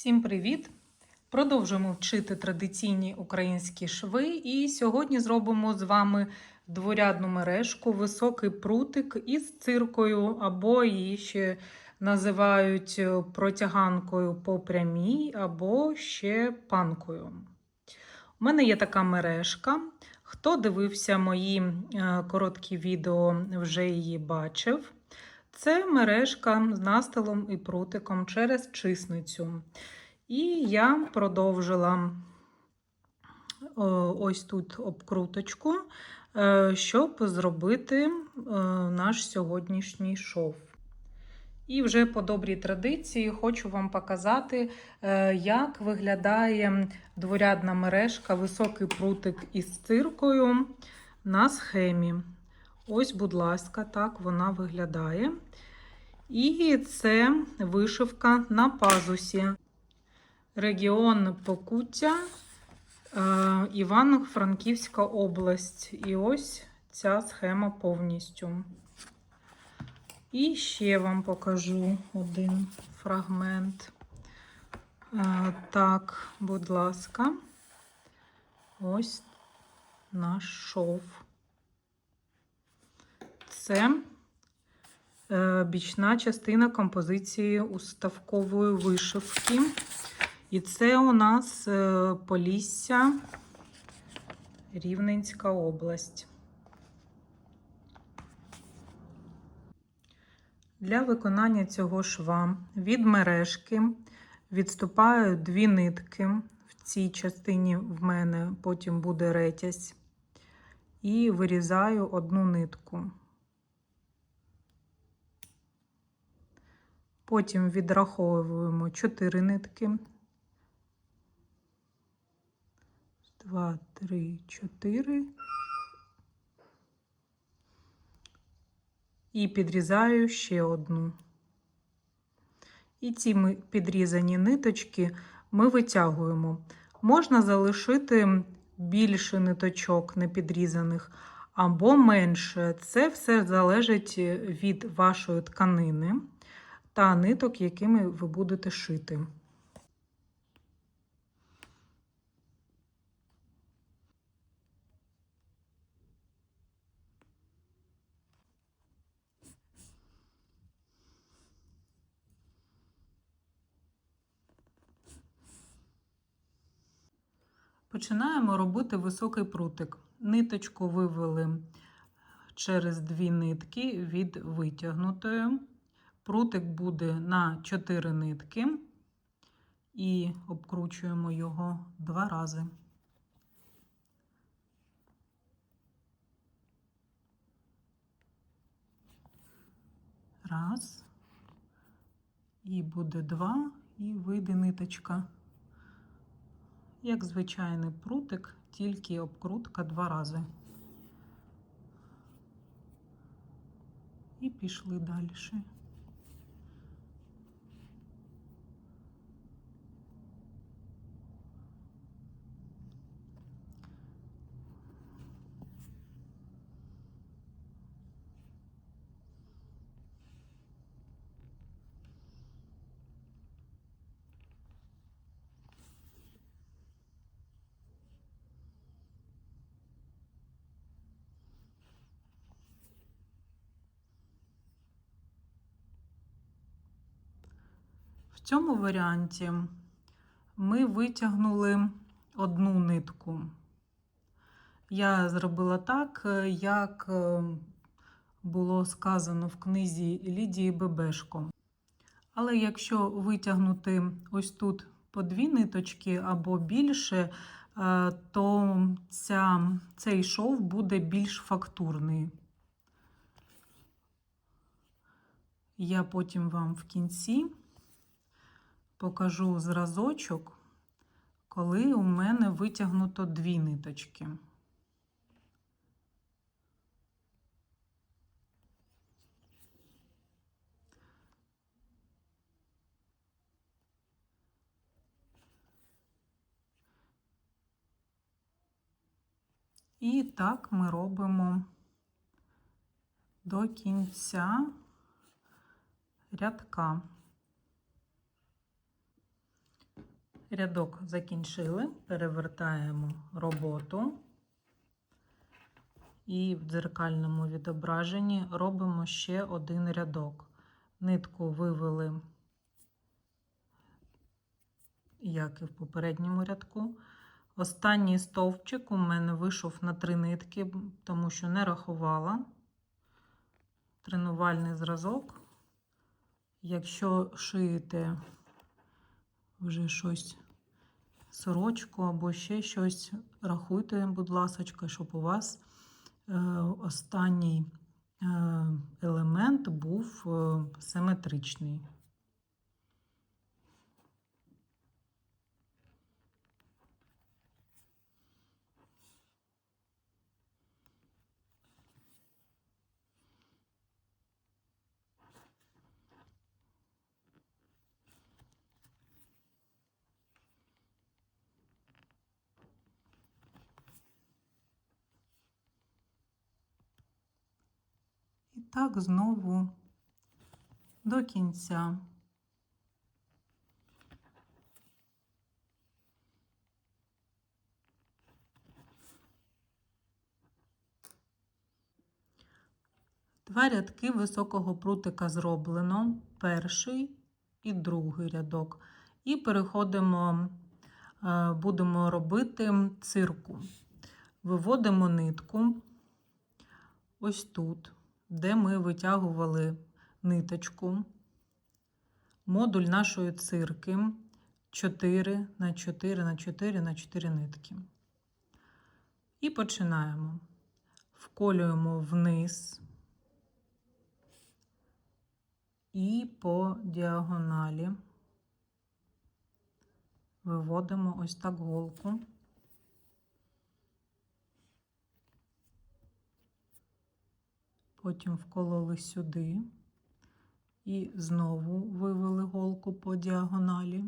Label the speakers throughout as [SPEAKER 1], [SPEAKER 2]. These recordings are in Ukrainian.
[SPEAKER 1] Всім привіт! Продовжуємо вчити традиційні українські шви. І сьогодні зробимо з вами дворядну мережку, високий прутик із циркою, або її ще називають протяганкою по прямій, або ще панкою. У мене є така мережка. Хто дивився мої е, короткі відео, вже її бачив. Це мережка з настилом і прутиком через чисницю. І я продовжила ось тут обкруточку, е, щоб зробити е, наш сьогоднішній шов. І вже по добрій традиції хочу вам показати, е, як виглядає дворядна мережка, високий прутик із циркою на схемі. Ось, будь ласка, так вона виглядає. І це вишивка на пазусі. Регіон Покуття, е, Івано-Франківська область. І ось ця схема повністю. І ще вам покажу один фрагмент. Е, Так, будь ласка, ось наш шов. Це е, бічна частина композиції уставкової вишивки. І це у нас е, Полісся, Рівненська область. Для виконання цього шва від мережки відступаю дві нитки. В цій частині в мене потім буде ретязь. І вирізаю одну нитку. Потім відраховуємо 4 нитки. 2, 3, 4. І підрізаю ще одну. І ці підрізані ниточки ми витягуємо. Можна залишити більше ниточок непідрізаних або менше. Це все залежить від вашої тканини та ниток, якими ви будете шити. Починаємо робити високий прутик. Ниточку вивели через дві нитки від витягнутої. Прутик буде на 4 нитки і обкручуємо його два рази. Раз. І буде два, і вийде ниточка. Як звичайний прутик, тільки обкрутка два рази. І пішли далі. Цьому варіанті ми витягнули одну нитку. Я зробила так, як е, було сказано в книзі Лідії Бебешко. Але якщо витягнути ось тут по дві ниточки або більше, е, то ця, цей шов буде більш фактурний. Я потім вам в кінці покажу зразочок, коли у мене витягнуто дві ниточки. І так ми робимо до кінця рядка. Рядок закінчили, перевертаємо роботу. І в дзеркальному відображенні робимо ще один рядок. Нитку вивели, як і в попередньому рядку. Останній стовпчик у мене вийшов на три нитки, тому що не рахувала тренувальний зразок. Якщо шиєте вже щось, сорочку або ще щось, рахуйте, будь ласка, щоб у вас е, останній е, елемент був е, симетричний. Так знову до кінця. Два рядки високого прутика зроблено, перший і другий рядок. І переходимо, е, будемо робити цирку. Виводимо нитку ось тут, де ми витягували ниточку, модуль нашої цирки 4 на 4 на 4 на 4 нитки. І починаємо. Вколюємо вниз і по діагоналі виводимо ось так голку. Потім вкололи сюди і знову вивели голку по діагоналі.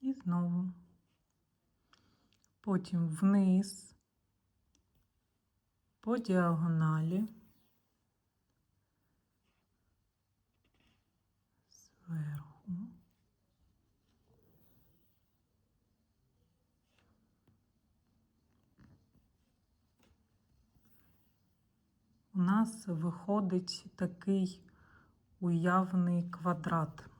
[SPEAKER 1] І знову. Потім вниз, по діагоналі. У нас виходить такий уявний квадрат.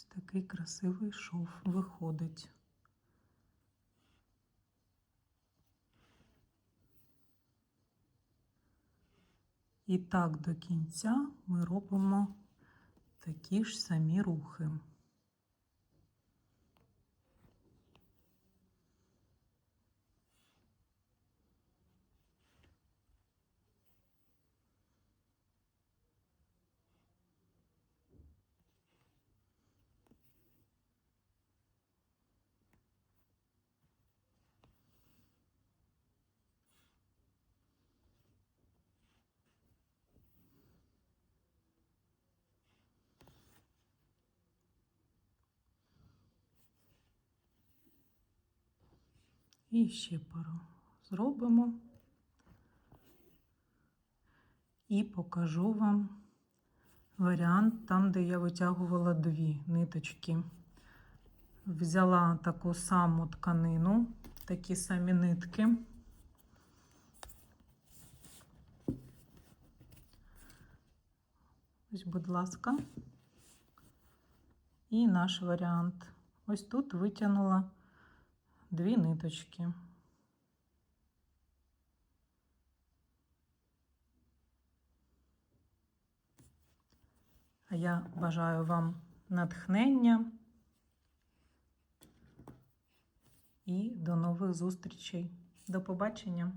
[SPEAKER 1] Ось такий красивий шов виходить. І так до кінця ми робимо такі ж самі рухи. І ще пару зробимо і покажу вам варіант там, де я витягувала дві ниточки. Взяла таку саму тканину, такі самі нитки. Ось, будь ласка, і наш варіант. Ось тут витягнула дві ниточки. А я бажаю вам натхнення і до нових зустрічей. До побачення!